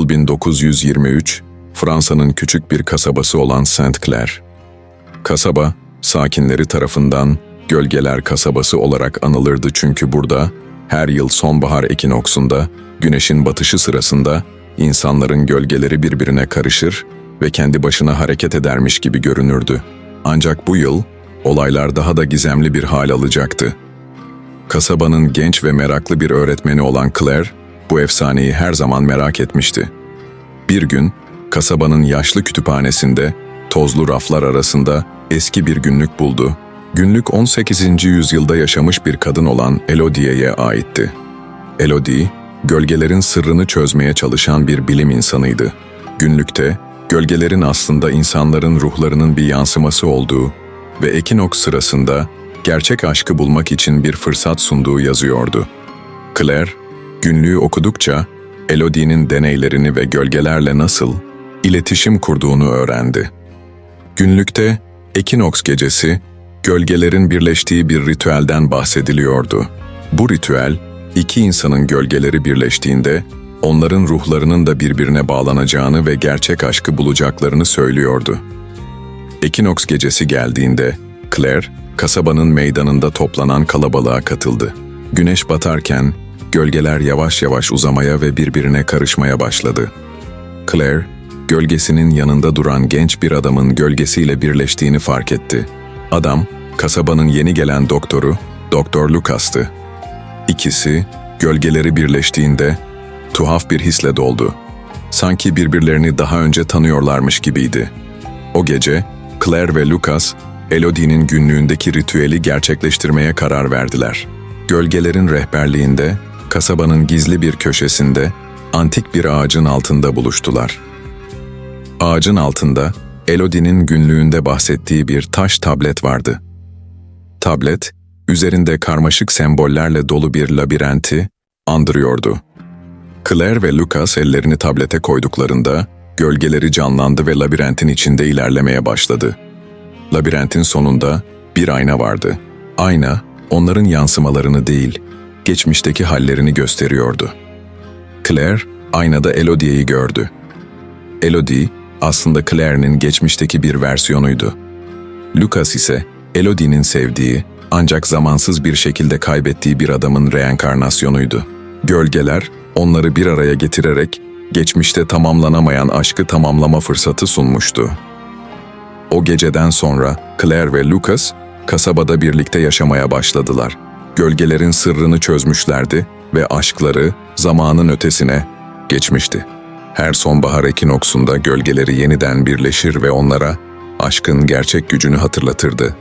Yıl 1923, Fransa'nın küçük bir kasabası olan Saint-Clair. Kasaba, sakinleri tarafından Gölgeler Kasabası olarak anılırdı çünkü burada her yıl sonbahar ekinoksunda, güneşin batışı sırasında insanların gölgeleri birbirine karışır ve kendi başına hareket edermiş gibi görünürdü. Ancak bu yıl olaylar daha da gizemli bir hal alacaktı. Kasabanın genç ve meraklı bir öğretmeni olan Claire, bu efsaneyi her zaman merak etmişti. Bir gün, kasabanın yaşlı kütüphanesinde, tozlu raflar arasında eski bir günlük buldu. Günlük 18. yüzyılda yaşamış bir kadın olan Elodie'ye aitti. Elodie, gölgelerin sırrını çözmeye çalışan bir bilim insanıydı. Günlükte, gölgelerin aslında insanların ruhlarının bir yansıması olduğu ve ekinoks sırasında gerçek aşkı bulmak için bir fırsat sunduğu yazıyordu. Claire, günlüğü okudukça Elodie'nin deneylerini ve gölgelerle nasıl iletişim kurduğunu öğrendi. Günlükte Ekinoks gecesi gölgelerin birleştiği bir ritüelden bahsediliyordu. Bu ritüel iki insanın gölgeleri birleştiğinde onların ruhlarının da birbirine bağlanacağını ve gerçek aşkı bulacaklarını söylüyordu. Ekinoks gecesi geldiğinde Claire, kasabanın meydanında toplanan kalabalığa katıldı. Güneş batarken gölgeler yavaş yavaş uzamaya ve birbirine karışmaya başladı. Claire, gölgesinin yanında duran genç bir adamın gölgesiyle birleştiğini fark etti. Adam, kasabanın yeni gelen doktoru, Doktor Lucas'tı. İkisi, gölgeleri birleştiğinde tuhaf bir hisle doldu. Sanki birbirlerini daha önce tanıyorlarmış gibiydi. O gece, Claire ve Lucas, Elodie'nin günlüğündeki ritüeli gerçekleştirmeye karar verdiler. Gölgelerin rehberliğinde, kasabanın gizli bir köşesinde, antik bir ağacın altında buluştular. Ağacın altında, Elodie'nin günlüğünde bahsettiği bir taş tablet vardı. Tablet, üzerinde karmaşık sembollerle dolu bir labirenti andırıyordu. Claire ve Lucas ellerini tablete koyduklarında, gölgeleri canlandı ve labirentin içinde ilerlemeye başladı. Labirentin sonunda bir ayna vardı. Ayna, onların yansımalarını değil, geçmişteki hallerini gösteriyordu. Claire, aynada Elodie'yi gördü. Elodie, aslında Claire'nin geçmişteki bir versiyonuydu. Lucas ise Elodie'nin sevdiği, ancak zamansız bir şekilde kaybettiği bir adamın reenkarnasyonuydu. Gölgeler, onları bir araya getirerek, geçmişte tamamlanamayan aşkı tamamlama fırsatı sunmuştu. O geceden sonra Claire ve Lucas kasabada birlikte yaşamaya başladılar. Gölgelerin sırrını çözmüşlerdi ve aşkları zamanın ötesine geçmişti. Her sonbahar ekinoksunda gölgeleri yeniden birleşir ve onlara aşkın gerçek gücünü hatırlatırdı.